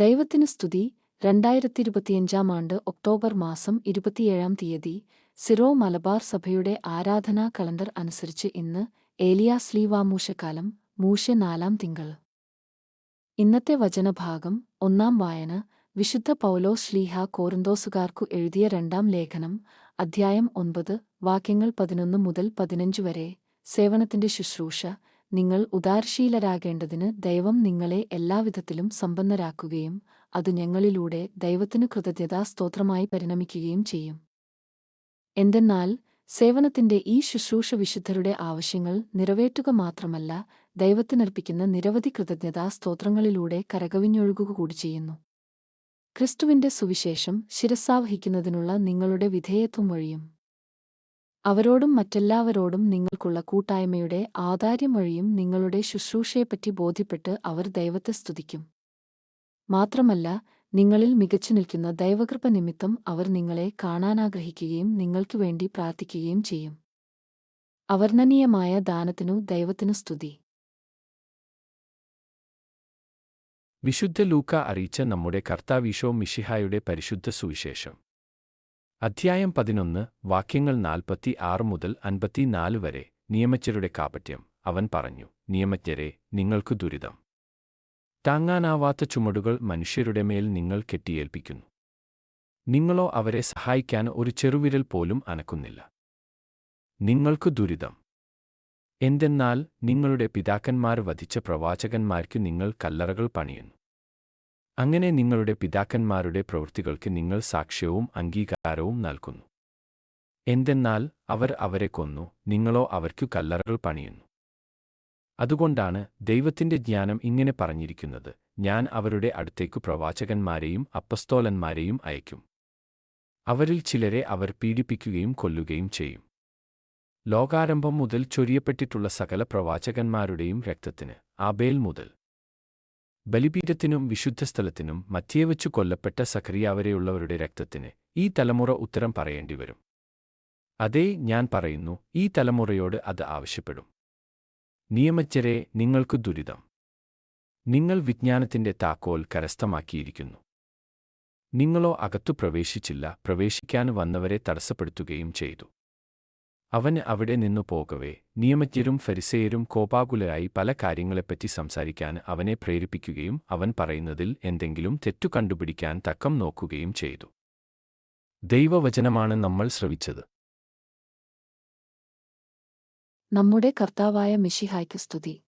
ദൈവത്തിന് സ്തുതി. രണ്ടായിരത്തി ഇരുപത്തിയഞ്ചാം ആണ്ട് ഒക്ടോബർ മാസം ഇരുപത്തിയേഴാം തീയതി സിറോ മലബാർ സഭയുടെ ആരാധനാ കലണ്ടർ അനുസരിച്ച് ഇന്ന് ഏലിയാ സ്ലീവാമൂശക്കാലം മൂശ നാലാം തിങ്കൾ. ഇന്നത്തെ വചനഭാഗം ഒന്നാം വായന വിശുദ്ധ പൗലോ ശ്ലീഹ കോറിന്തോസുകാർക്കു എഴുതിയ രണ്ടാം ലേഖനം അധ്യായം ഒൻപത് വാക്യങ്ങൾ പതിനൊന്ന് മുതൽ പതിനഞ്ച് വരെ സേവനത്തിന്റെ ശുശ്രൂഷ നിങ്ങൾ ഉദാരശീലരാകേണ്ടതിന് ദൈവം നിങ്ങളെ എല്ലാവിധത്തിലും സമ്പന്നരാക്കുകയും അത് ഞങ്ങളിലൂടെ ദൈവത്തിനു കൃതജ്ഞതാ സ്തോത്രമായി പരിണമിക്കുകയും ചെയ്യും. എന്തെന്നാൽ സേവനത്തിന്റെ ഈ ശുശ്രൂഷ വിശുദ്ധരുടെ ആവശ്യങ്ങൾ നിറവേറ്റുക മാത്രമല്ല ദൈവത്തിനർപ്പിക്കുന്ന നിരവധി കൃതജ്ഞതാ സ്തോത്രങ്ങളിലൂടെ കരകവിഞ്ഞൊഴുകുക കൂടി ചെയ്യുന്നു. ക്രിസ്തുവിന്റെ സുവിശേഷം ശിരസാവഹിക്കുന്നതിനുള്ള നിങ്ങളുടെ വിധേയത്വം വഴിയും അവരോടും മറ്റെല്ലാവരോടും നിങ്ങൾക്കുള്ള കൂട്ടായ്മയുടെ ആധാര്യം വഴിയും നിങ്ങളുടെ ശുശ്രൂഷയെപ്പറ്റി ബോധ്യപ്പെട്ട് അവർ ദൈവത്തെ സ്തുതിക്കും. മാത്രമല്ല നിങ്ങളിൽ മികച്ചു നിൽക്കുന്ന ദൈവകൃപ നിമിത്തം അവർ നിങ്ങളെ കാണാനാഗ്രഹിക്കുകയും നിങ്ങൾക്കു വേണ്ടി പ്രാർത്ഥിക്കുകയും ചെയ്യും. അവർണനീയമായ ദാനത്തിനു ദൈവത്തിനു സ്തുതി. വിശുദ്ധ ലൂക്ക അറിയിച്ച നമ്മുടെ കർത്താവീശോ മിഷിഹായുടെ പരിശുദ്ധ സുവിശേഷം. അധ്യായം പതിനൊന്ന് വാക്യങ്ങൾ നാൽപ്പത്തി ആറ് മുതൽ അൻപത്തിനാല് വരെ നിയമജ്ഞരുടെ കാപട്യം. അവൻ പറഞ്ഞു നിയമജ്ഞരെ നിങ്ങൾക്ക് ദുരിതം. താങ്ങാനാവാത്ത ചുമടുകൾ മനുഷ്യരുടെ മേൽ നിങ്ങൾ കെട്ടിയേൽപ്പിക്കുന്നു. നിങ്ങളോ അവരെ സഹായിക്കാൻ ഒരു ചെറുവിരൽ പോലും അനക്കുന്നില്ല. നിങ്ങൾക്കു ദുരിതം. എന്തെന്നാൽ നിങ്ങളുടെ പിതാക്കന്മാർ വധിച്ച പ്രവാചകന്മാർക്ക് നിങ്ങൾ കല്ലറകൾ പണിയുന്നു. അങ്ങനെ നിങ്ങളുടെ പിതാക്കന്മാരുടെ പ്രവൃത്തികൾക്ക് നിങ്ങൾ സാക്ഷ്യവും അംഗീകാരവും നൽകുന്നു. എന്തെന്നാൽ അവർ അവരെ കൊന്നു നിങ്ങളോ അവർക്കു കല്ലറകൾ പണിയുന്നു. അതുകൊണ്ടാണ് ദൈവത്തിന്റെ ജ്ഞാനം ഇങ്ങനെ പറഞ്ഞിരിക്കുന്നത് ഞാൻ അവരുടെ അടുത്തേക്കു പ്രവാചകന്മാരെയും അപ്പസ്തോലന്മാരെയും അയക്കും. അവരിൽ ചിലരെ അവർ പീഡിപ്പിക്കുകയും കൊല്ലുകയും ചെയ്യും. ലോകാരംഭം മുതൽ ചൊരിയപ്പെട്ടിട്ടുള്ള സകല പ്രവാചകന്മാരുടെയും രക്തത്തിന് ആബേൽ മുതൽ. ബലിപീഠത്തിനും വിശുദ്ധസ്ഥലത്തിനും മധ്യേവച്ചു കൊല്ലപ്പെട്ട സഖറിയാവരെയുള്ളവരുടെ രക്തത്തിന് ഈ തലമുറ ഉത്തരം പറയേണ്ടിവരും. അതേ ഞാൻ പറയുന്നു ഈ തലമുറയോട് അത് ആവശ്യപ്പെടും. നിയമജ്ഞരെ നിങ്ങൾക്കു ദുരിതം. നിങ്ങൾ വിജ്ഞാനത്തിന്റെ താക്കോൽ കരസ്ഥമാക്കിയിരിക്കുന്നു. നിങ്ങളോ അകത്തു പ്രവേശിച്ചില്ല പ്രവേശിക്കാൻ വന്നവരെ തടസ്സപ്പെടുത്തുകയും ചെയ്തു. അവന് അവിടെ നിന്നു പോകവേ. നിയമജ്ഞരും ഫരിസേയരും കോപാകുലരായി പല കാര്യങ്ങളെപ്പറ്റി സംസാരിക്കാൻ അവനെ പ്രേരിപ്പിക്കുകയും അവൻ പറയുന്നതിൽ എന്തെങ്കിലും തെറ്റു കണ്ടുപിടിക്കാൻ തക്കം നോക്കുകയും ചെയ്തു. ദൈവവചനമാണ് നമ്മൾ ശ്രവിച്ചത്. നമ്മുടെ കർത്താവായ മിഷിഹായ്ക്ക് സ്തുതി.